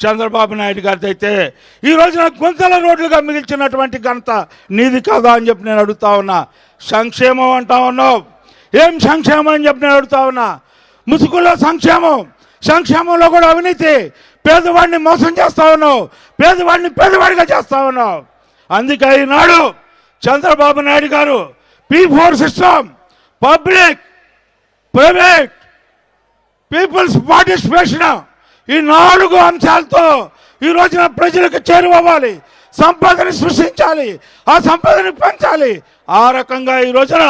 చంద్రబాబు నాయుడు గారిది అయితే ఈ రోజున గుంతల రోడ్లుగా మిగిల్చినటువంటి ఘనత నీది కాదా అని చెప్పి నేను అడుగుతా ఉన్నా. సంక్షేమం అంటా ఉన్నావు. ఏం సంక్షేమం అని చెప్పి నేను అడుగుతా ఉన్నా. ముసుగులో సంక్షేమం. సంక్షేమంలో కూడా అవినీతి. పేదవాడిని మోసం చేస్తా ఉన్నావు. పేదవాడిని పేదవాడిగా చేస్తా ఉన్నావు. అందుకే ఈనాడు Chandrababu Naidu garu P four system public private people's participation ఈ నాలుగు అంశాలతో ఈ రోజున ప్రజలకు చేరువవ్వాలి. సంపదని సృష్టించాలి. ఆ సంపదని పెంచాలి. ఆ రకంగా ఈ రోజున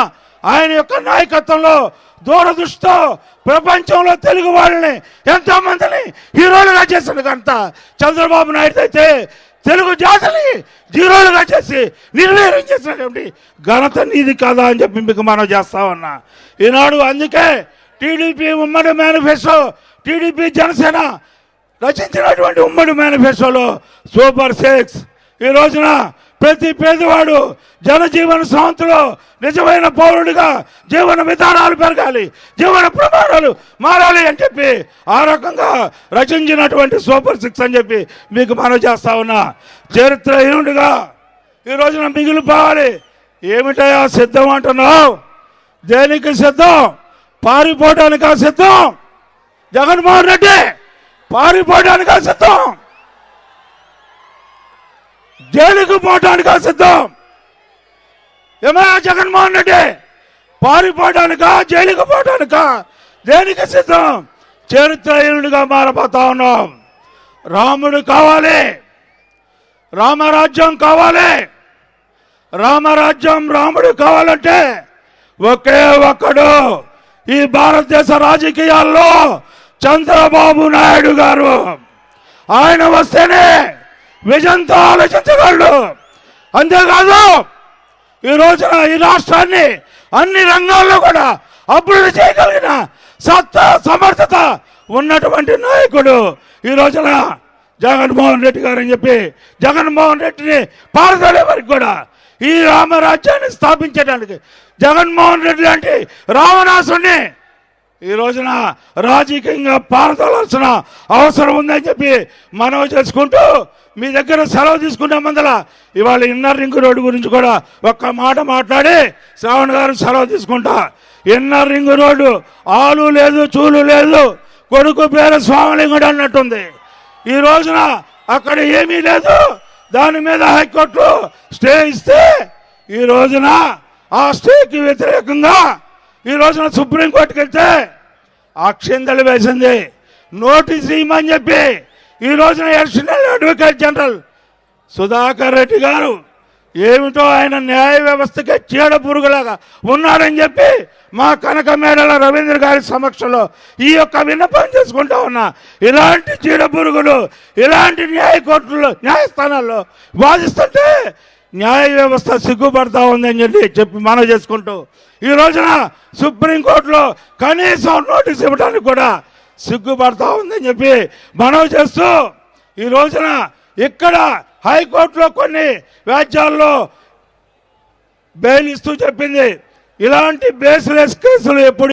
ఆయన యొక్క నాయకత్వంలో దూరదృష్టితో ప్రపంచంలో తెలుగు వాళ్ళని ఎంతో మందిని హీరోలుగా చేసింది ఘనత చంద్రబాబు నాయుడు అయితే తెలుగు జాతిని జీరోలుగా చేసి నిర్వీర్యం చేసినటువంటి ఘనత నీది కాదా అని చెప్పి మీకు మనం చేస్తా ఉన్నా. ఈనాడు అందుకే టీడీపీ ఉమ్మడి మేనిఫెస్టో టీడీపీ జనసేన రచించినటువంటి ఉమ్మడి మేనిఫెస్టోలో సూపర్ సిక్స్. ఈ రోజున ప్రతి పేదవాడు జనజీవన సంస్థలో నిజమైన పౌరుడిగా జీవన విధానాలు పెరగాలి జీవన ప్రమాణాలు మారాలి అని చెప్పి ఆ రకంగా రచించినటువంటి సూపర్ సిక్స్ అని చెప్పి మీకు మనం చేస్తా ఉన్నా. చరిత్రహీనుడిగా ఈ రోజున మిగిలిపోవాలి. ఏమిటయా సిద్ధం అంటున్నావు? దేనికి సిద్ధం? పారిపోవడానికా సిద్ధం? జగన్మోహన్ రెడ్డి పారిపోవడానికా సిద్ధం? జైలుకు పోవడానికా సిద్ధం? ఏమయ్యా జగన్మోహన్ రెడ్డి పారిపోవడానికా జైలుకు పోవడానికా? దేనికి సిద్ధం? చరిత్రహీనుడిగా మారిపోతా ఉన్నాం. రాముడు కావాలి. రామరాజ్యం కావాలి. రామరాజ్యం రాముడు కావాలంటే ఒకే ఒక్కడు. ఈ భారతదేశ రాజకీయాల్లో చంద్రబాబు నాయుడు గారు ఆయన వస్తేనే విజయంతో ఆలోచించగలడు. అంతేకాదు ఈ రోజున ఈ రాష్ట్రాన్ని అన్ని రంగాల్లో కూడా అభివృద్ధి చేయగలిగిన సత్తా సమర్థత ఉన్నటువంటి నాయకుడు ఈ రోజున జగన్మోహన్ రెడ్డి గారు అని చెప్పి జగన్మోహన్ రెడ్డిని పారదోలే వరకు కూడా ఈ రామరాజ్యాన్ని స్థాపించడానికి జగన్మోహన్ రెడ్డి లాంటి రావణాసుని ఈ రోజున రాజకీయంగా పారదోలాల్సిన అవసరం ఉందని చెప్పి మనవి చేసుకుంటూ మీ దగ్గర సెలవు తీసుకునే మందల ఇవాళ ఇన్నర్ రింగ్ రోడ్డు గురించి కూడా ఒక్క మాట మాట్లాడి శ్రావణ్ గారు సెలవు తీసుకుంటా. ఇన్నర్ రింగ్ రోడ్డు ఆలు లేదు చూలు లేదు కొడుకు పేరు స్వామిలింగుడు అన్నట్టుంది. ఈ రోజున అక్కడ ఏమీ లేదు. దాని మీద హైకోర్టు స్టే ఇస్తే ఈ రోజున ఆ స్టేకి వ్యతిరేకంగా ఈ రోజున సుప్రీంకోర్టుకి వెళ్తే అక్షిందలు వేసింది. నోటీస్ ఇవ్వమని చెప్పి ఈ రోజున additional advocate general Sudhakar Reddy garu ఏమిటో ఆయన న్యాయ వ్యవస్థకి చీడ పురుగులాగా ఉన్నాడని చెప్పి మా కనక మేడల రవీంద్ర గారి సమక్షంలో ఈ యొక్క విన్నపం చేసుకుంటా ఉన్నా. ఇలాంటి చీడ పురుగులు ఇలాంటి న్యాయ కోర్టుల్లో న్యాయస్థానాల్లో వాదిస్తుంటే న్యాయ వ్యవస్థ సిగ్గుపడతా ఉందని చెప్పి చెప్పి మనం చేసుకుంటూ ఈ రోజున సుప్రీంకోర్టులో కనీసం నోటీస్ ఇవ్వడానికి కూడా సిగ్గుపడతా ఉందని చెప్పి మనం చేస్తూ ఈ రోజున ఇక్కడ హైకోర్టులో కొన్ని వ్యాజ్యాల్లో బెయిల్ ఇస్తూ చెప్పింది. ఇలాంటి బేస్లెస్ కేసులు ఎప్పుడు